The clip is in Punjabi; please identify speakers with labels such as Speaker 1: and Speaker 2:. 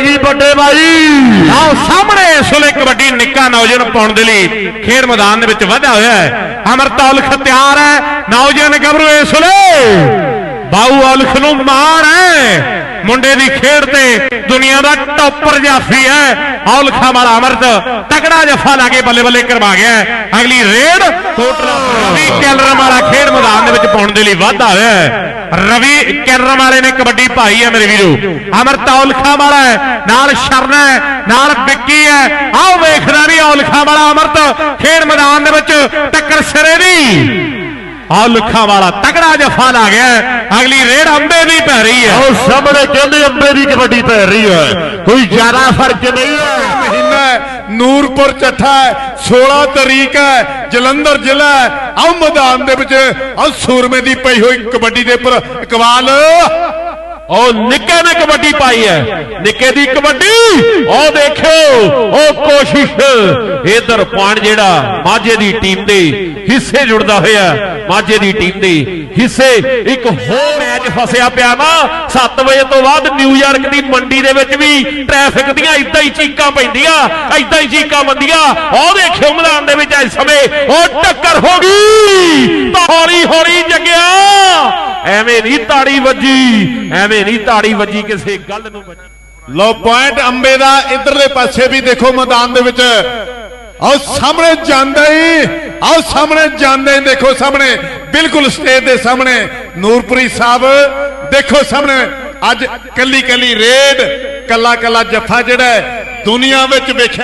Speaker 1: ਜੀ ਵੱਡੇ ਭਾਈ।
Speaker 2: ਆਓ ਸਾਹਮਣੇ ਇਸ ਵੇਲੇ ਕਬੱਡੀ ਨਿੱਕਾ ਨੌਜਵਾਨ ਪਾਉਣ ਦੇ ਲਈ ਖੇਡ ਮੈਦਾਨ ਦੇ ਵਿੱਚ ਵਧਿਆ ਹੋਇਆ ਹੈ। ਅਮਰਤਾ ਉਲਖ ਹੈ। ਨੌਜਵਾਨ ਗੱਭਰੂ ਇਸ ਵੇਲੇ। ਬਾਊ ਉਲਖ ਨੂੰ ਮਾਣ ਹੈ। ਮੁੰਡੇ ਦੀ ਖੇਡ ਤੇ ਦੁਨੀਆ ਦਾ ਟੌਪਰ ਜਾਫੀ ਹੈ। ਔਲਖਾ ਵਾਲਾ ਅਮਰਤ ਤਕੜਾ ਜਫਾ ਲਾ ਕੇ ਬੱਲੇ ਬੱਲੇ ਕਰਵਾ ਗਿਆ ਅਗਲੀ ਰੇਡ ਕੋਟਲਾ ਰਵੀ ਕੈਲਰਮ ਵਾਲਾ ਖੇਡ ਮੈਦਾਨ ਦੇ ਵਿੱਚ ਪਾਉਣ ਦੇ ਲਈ ਵਾਧਾ ਹੋਇਆ ਹੈ। ਰਵੀ ਕੈਲਰਮ ਵਾਲੇ ਨੇ ਕਬੱਡੀ ਪਾਈ ਹੈ ਮੇਰੇ ਵੀਰੋ। ਅਮਰਤ ਔਲਖਾ ਵਾਲਾ ਹੈ ਨਾਲ ਸ਼ਰਨ ਹੈ ਨਾਲ ਵਿੱਕੀ ਹੈ। ਆਓ ਵੇਖਦਾ ਵੀ ਔਲਖਾ ਵਾਲਾ ਅਮਰਤ ਖੇਡ ਮੈਦਾਨ ਦੇ ਵਿੱਚ ਟੱਕਰ ਸਿਰੇ ਦੀ। ਔਲਖਾ ਵਾਲਾ ਤਕੜਾ ਜਫਾ ਲਾ ਗਿਆ। ਅਗਲੀ ਰੇਡ ਅੰਬੇ ਦੀ ਪੈ ਰਹੀ ਹੈ।
Speaker 1: ਉਹ ਸਾਹਮਣੇ ਕਹਿੰਦੇ ਅੰਬੇ ਦੀ ਕਬੱਡੀ ਪੈ ਰਹੀ ਹੈ। ਕੋਈ ਜ਼ਿਆਦਾ ਫ਼ਰਕ ਨਹੀਂ ਹੈ।
Speaker 3: ਮਹੀਨਾ ਹੈ, ਨੂਰਪੁਰ ਚੱਠਾ ਹੈ, 16 ਤਰੀਕ ਹੈ ਜਲੰਧਰ ਜ਼ਿਲ੍ਹਾ ਹੈ। ਆਹ ਮੈਦਾਨ ਦੇ ਵਿੱਚ ਆਹ ਸੂਰਮੇ ਦੀ ਪਈ ਹੋਈ ਕਬੱਡੀ ਦੇ ਉੱਪਰ ਇਕਬਾਲ
Speaker 2: ਉਹ ਨਿੱਕੇ ਨੇ ਕਬੱਡੀ ਪਾਈ ਹੈ। ਨਿੱਕੇ ਦੀ ਕਬੱਡੀ। ਉਹ ਦੇਖਿਓ, ਉਹ ਕੋਸ਼ਿਸ਼। ਇਧਰ ਪਾਣ ਜਿਹੜਾ ਮਾਝੇ ਦੀ ਟੀਮ ਦੇ ਹਿੱਸੇ ਜੁੜਦਾ ਹੋਇਆ ਮਾਝੇ ਦੀ ਟੀਮ ਦੇ ਹਿੱਸੇ ਇੱਕ ਹੋਰ ਮੈਚ ਫਸਿਆ ਪਿਆ ਨਾ 7 ਵਜੇ ਤੋਂ ਬਾਅਦ ਨਿਊਯਾਰਕ ਦੀ ਮੰਡੀ ਦੇ ਵਿੱਚ ਵੀ ਟ੍ਰੈਫਿਕ ਦੀਆਂ ਇਦਾਂ ਹੀ ਚੀਕਾਂ ਪੈਂਦੀਆਂ ਇਦਾਂ ਹੀ ਚੀਕਾਂ ਬੰਦੀਆਂ ਉਹ ਦੇਖਿਓ ਮੈਦਾਨ ਦੇ ਵਿੱਚ ਇਸ ਸਮੇਂ ਉਹ ਟੱਕਰ ਹੋ ਗਈ। ਤਾਂ ਹੌਲੀ ਹੌਲੀ ਜੱਗਿਆ। ਐਵੇਂ ਨਹੀਂ ਤਾੜੀ ਵੱਜੀ ਐਵੇਂ ਨਹੀਂ ਤਾੜੀ ਵੱਜੀ ਕਿਸੇ ਗੱਲ ਨੂੰ ਵੱਜੀ।
Speaker 3: ਲੋ ਪੁਆਇੰਟ ਅੰਬੇ ਦਾ ਇਧਰਲੇ ਪਾਸੇ ਵੀ ਦੇਖੋ ਮੈਦਾਨ ਦੇ ਵਿੱਚ। ਆਓ ਸਾਹਮਣੇ ਜਾਂਦਾ ਹੀ ਆਓ ਸਾਹਮਣੇ ਜਾਂਦਾ ਹੀ ਦੇਖੋ ਸਾਹਮਣੇ ਬਿਲਕੁਲ ਸਟੇਜ ਦੇ ਸਾਹਮਣੇ ਨੂਰਪੁਰੀ ਸਾਹਿਬ ਦੇਖੋ ਸਾਹਮਣੇ ਅੱਜ ਕੱਲੀ ਕੱਲੀ ਰੇਡ ਕੱਲਾ ਕੱਲਾ ਜੱਫਾ ਜਿਹੜਾ ਹੈ, ਦੁਨੀਆ ਵਿੱਚ ਵੇਖਿਆ